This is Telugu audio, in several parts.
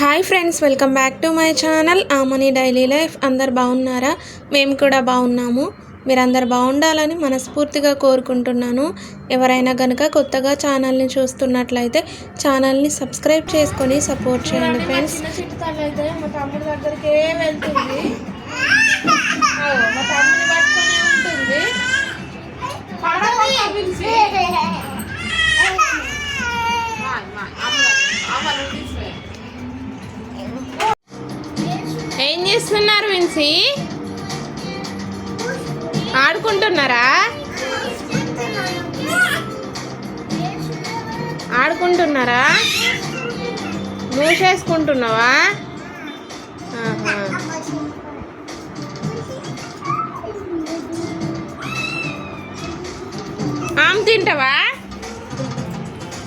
Hi friends welcome back to my channel Amani daily life. అందరు బాగున్నారా? మేము కూడా బాగున్నాము. మీరందరు బాగుండాలని మనస్ఫూర్తిగా కోరుకుంటున్నాను. ఎవరైనా కనుక కొత్తగా ఛానల్ని చూస్తున్నట్లయితే ఛానల్ని సబ్స్క్రైబ్ చేసుకొని సపోర్ట్ చేయండి ఫ్రెండ్స్. మా తమ్ముడి దగ్గరికి వెళ్తుంది మా తమ్ముడిని ఉంటుంది చేస్తున్నారు విన్సి? ఆడుకుంటున్నారా? ఆడుకుంటున్నారా? మూసేసుకుంటున్నావా? ఆమె తింటావా?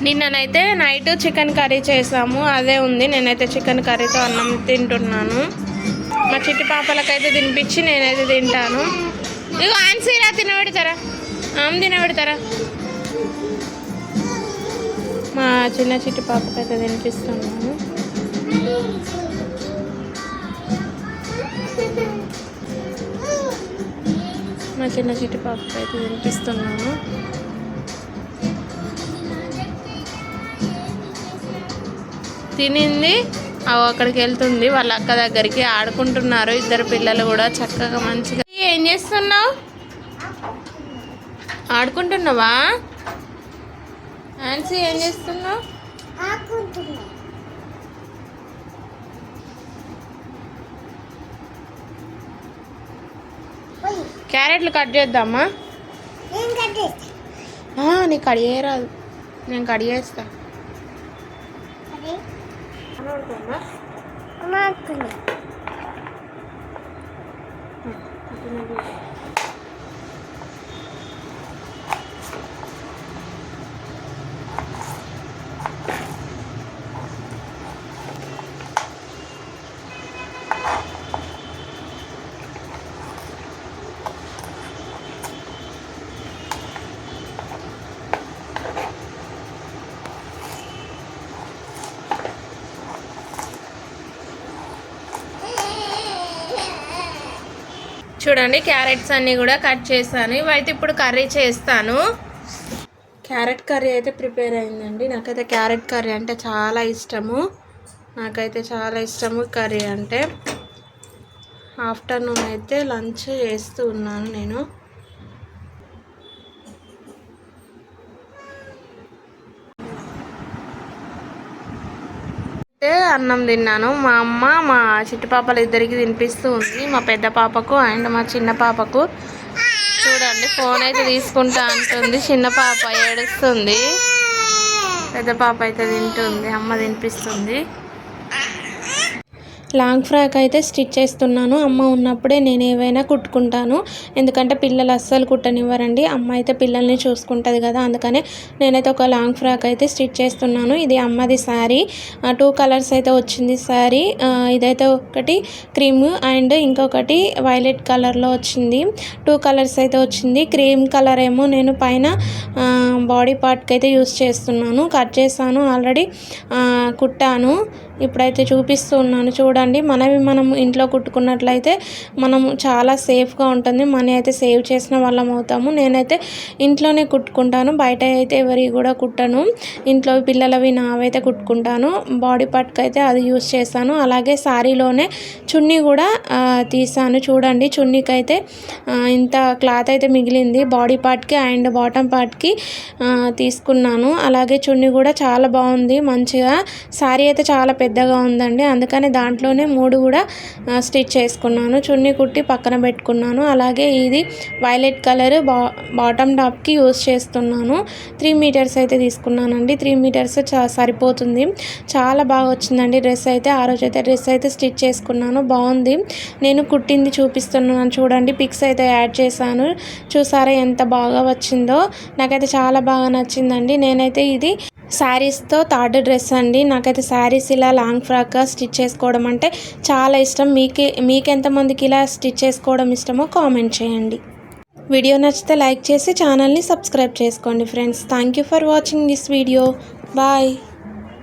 నిన్ననైతే నైట్ చికెన్ కర్రీ చేసాము అదే ఉంది. నేనైతే చికెన్ కర్రీతో అన్నం తింటున్నాను. మా చిట్టి పాపలకైతే తినిపించి నేనైతే తింటాను. ఇగో ఆన్సీరా తినబెడతారా? ఆమె తినబెడతారా? మా చిన్న చిట్టి పాపకైతే తినిపిస్తున్నాను. మా చిన్న చిట్టి పాపకైతే తినిపిస్తున్నాను. తినింది. అక్కడికి వెళ్తుంది. వాళ్ళ అక్క దగ్గరికి ఆడుకుంటున్నారు. ఇద్దరు పిల్లలు కూడా చక్కగా మంచిగా ఏం చేస్తున్నావు? ఆడుకుంటున్నావా? ఆన్సీ ఏం చేస్తున్నావు? క్యారెట్లు కట్ చేద్దామా? ఆ, నీకు కట్ చేయరాదు నేను కట్ చేస్తా చూడండి క్యారెట్స్ అన్నీ కూడా కట్ చేశాను. ఇవైతే ఇప్పుడు కర్రీ చేస్తాను. క్యారెట్ కర్రీ అయితే ప్రిపేర్ అయిందండి. నాకైతే క్యారెట్ కర్రీ అంటే చాలా ఇష్టము. నాకైతే చాలా ఇష్టము కర్రీ అంటే. ఆఫ్టర్నూన్ అయితే లంచ్ చేస్తూ ఉన్నాను నేను. అయితే అన్నం తిన్నాను. మా అమ్మ మా చిట్టి పాపలు ఇద్దరికి తినిపిస్తూ ఉంది. మా పెద్ద పాపకు అండ్ మా చిన్న పాపకు. చూడండి ఫోన్ అయితే తీసుకుంటా అంటుంది. చిన్న పాప ఏడుస్తుంది. పెద్ద పాప అయితే తింటుంది. అమ్మ తినిపిస్తుంది. లాంగ్ ఫ్రాక్ అయితే స్టిచ్ చేస్తున్నాను. అమ్మ ఉన్నప్పుడే నేను ఏవైనా కుట్టుకుంటాను. ఎందుకంటే పిల్లలు అస్సలు కుట్టనివ్వరండి. అమ్మ అయితే పిల్లల్ని చూసుకుంటుంది కదా. అందుకనే నేనైతే ఒక లాంగ్ ఫ్రాక్ అయితే స్టిచ్ చేస్తున్నాను. ఇది అమ్మది శారీ. టూ కలర్స్ అయితే వచ్చింది శారీ. ఇదైతే ఒకటి క్రీమ్ అండ్ ఇంకొకటి వైలెట్ కలర్లో వచ్చింది. టూ కలర్స్ అయితే వచ్చింది. క్రీమ్ కలర్ ఏమో నేను పైన బాడీ పార్ట్కి అయితే యూస్ చేస్తున్నాను. కట్ చేశాను ఆల్రెడీ. కుట్టాను. ఇప్పుడైతే చూపిస్తున్నాను. చూడండి మనవి మనం ఇంట్లో కుట్టుకున్నట్లయితే మనం చాలా సేఫ్గా ఉంటుంది. మనీ అయితే సేవ్ చేసిన వాళ్ళం అవుతాము. నేనైతే ఇంట్లోనే కుట్టుకుంటాను. బయట అయితే ఎవరి కూడా కుట్టను. ఇంట్లో పిల్లలవి నావైతే కుట్టుకుంటాను. బాడీ పార్ట్కి అయితే అది యూస్ చేస్తాను. అలాగే శారీలోనే చున్నీ కూడా తీసాను. చూడండి చున్నీకి అయితే ఇంత క్లాత్ అయితే మిగిలింది. బాడీ పార్ట్కి అండ్ బాటమ్ పార్ట్కి తీసుకున్నాను. అలాగే చున్నీ కూడా చాలా బాగుంది. మంచిగా శారీ అయితే చాలా పెద్దగా ఉందండి. అందుకని దాంట్లోనే మూడు కూడా స్టిచ్ చేసుకున్నాను. చున్నీ కుట్టి పక్కన పెట్టుకున్నాను. అలాగే ఇది వైలెట్ కలర్ బా బాటమ్ టాప్కి యూస్ చేస్తున్నాను. త్రీ మీటర్స్ అయితే తీసుకున్నానండి. త్రీ మీటర్స్ చా సరిపోతుంది. చాలా బాగా వచ్చిందండి డ్రెస్ అయితే. ఆ రోజు అయితే డ్రెస్ అయితే స్టిచ్ చేసుకున్నాను. బాగుంది. నేను కుట్టింది చూపిస్తున్నాను చూడండి. పిక్స్ అయితే యాడ్ చేశాను. చూసారా ఎంత బాగా వచ్చిందో. నాకైతే చాలా బాగా నచ్చిందండి. నేనైతే ఇది శారీస్తో థర్డ్ డ్రెస్ అండి. నాకైతే శారీస్ ఇలా లాంగ్ ఫ్రాక్ స్టిచ్ చేసుకోవడం అంటే చాలా ఇష్టం. మీకే మీకెంతమందికి ఇలా స్టిచ్ చేసుకోవడం ఇష్టమో కామెంట్ చేయండి. వీడియో నచ్చితే లైక్ చేసి ఛానల్ని సబ్స్క్రైబ్ చేసుకోండి friends. Thank you for watching this video. Bye.